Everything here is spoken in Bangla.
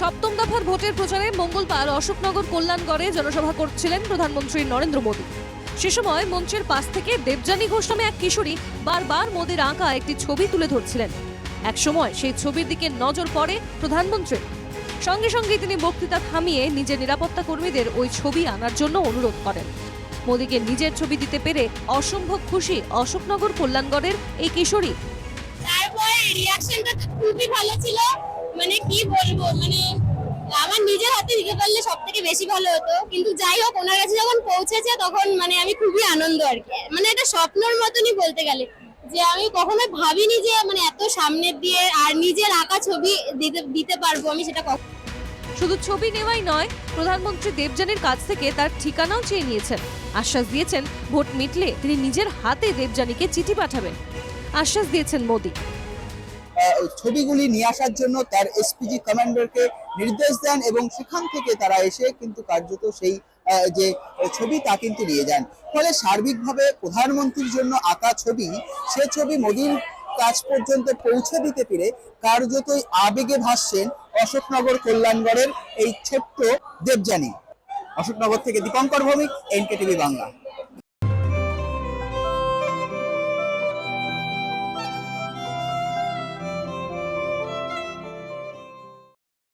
সপ্তম দফার ভোটের প্রচারে মঙ্গলবার অশোকনগর কল্যাণগড়ে জনসভা করছিলেন প্রধানমন্ত্রী নরেন্দ্র মোদী। সে সময় মঞ্চের পাশ থেকে দেবযানী ঘোষ নামে এক কিশোরী বারবার মোদীর আঁকা একটি ছবি তুলে ধরছিলেন। এক সময় সেই ছবির দিকে নজর পড়ে প্রধানমন্ত্রী সঙ্গে সঙ্গে তিনি বক্তৃতা থামিয়ে নিজের নিরাপত্তা কর্মীদের ওই ছবি আনার জন্য অনুরোধ করেন। মোদীকে নিজের ছবি দিতে পেরে অসম্ভব খুশি অশোকনগর কল্যাণগড়ের এই কিশোরী। তারপরে রিয়াকশনটা খুবই ভালো ছিল। মানে কি বলব? মানে আমার নিজের হাতে দিতে পারলে সব থেকে বেশি ভালো হতো। কিন্তু যাই হোক, ওনার কাছে যখন পৌঁছেছে, তখন মানে আমি খুবই আনন্দ আর কি। মানে এটা স্বপ্নর মতনই বলতে গেলে। যে আমি কখনো ভাবিনি যে মানে এত সামনের দিয়ে আর নিজের আঁকা ছবি দিতে দিতে পারব আমি সেটা কখন শুধু ছবি নেওয়াই নয়, প্রধানমন্ত্রী দেবযানীর কাছ থেকে তার ঠিকানাও চেয়ে নিয়েছেন। আশ্বাস দিয়েছেন, ভোট মিটলে তিনি নিজের হাতে দেবযানীকে চিঠি পাঠাবেন। আশ্বাস দিয়েছেন মোদী। ছবিগুলি নিয়ে আসার জন্য তার এসপিজি কমান্ডারকে নির্দেশ দেন এবং সেখান থেকে তারা এসে কিন্তু কার্যত সেই যে ছবি তা কিন্তু নিয়ে যান। ফলে সার্বিকভাবে প্রধানমন্ত্রীর জন্য আঁকা ছবি, সে ছবি মোদীর কাছ পর্যন্ত পৌঁছে দিতে পেরে কার্যতই আবেগে ভাসছেন অশোকনগর কল্যাণগড়ের এই ছোট্ট দেবযানী। অশোকনগর থেকে দীপঙ্কর ভৌমিক এনকে টিভি বাংলা।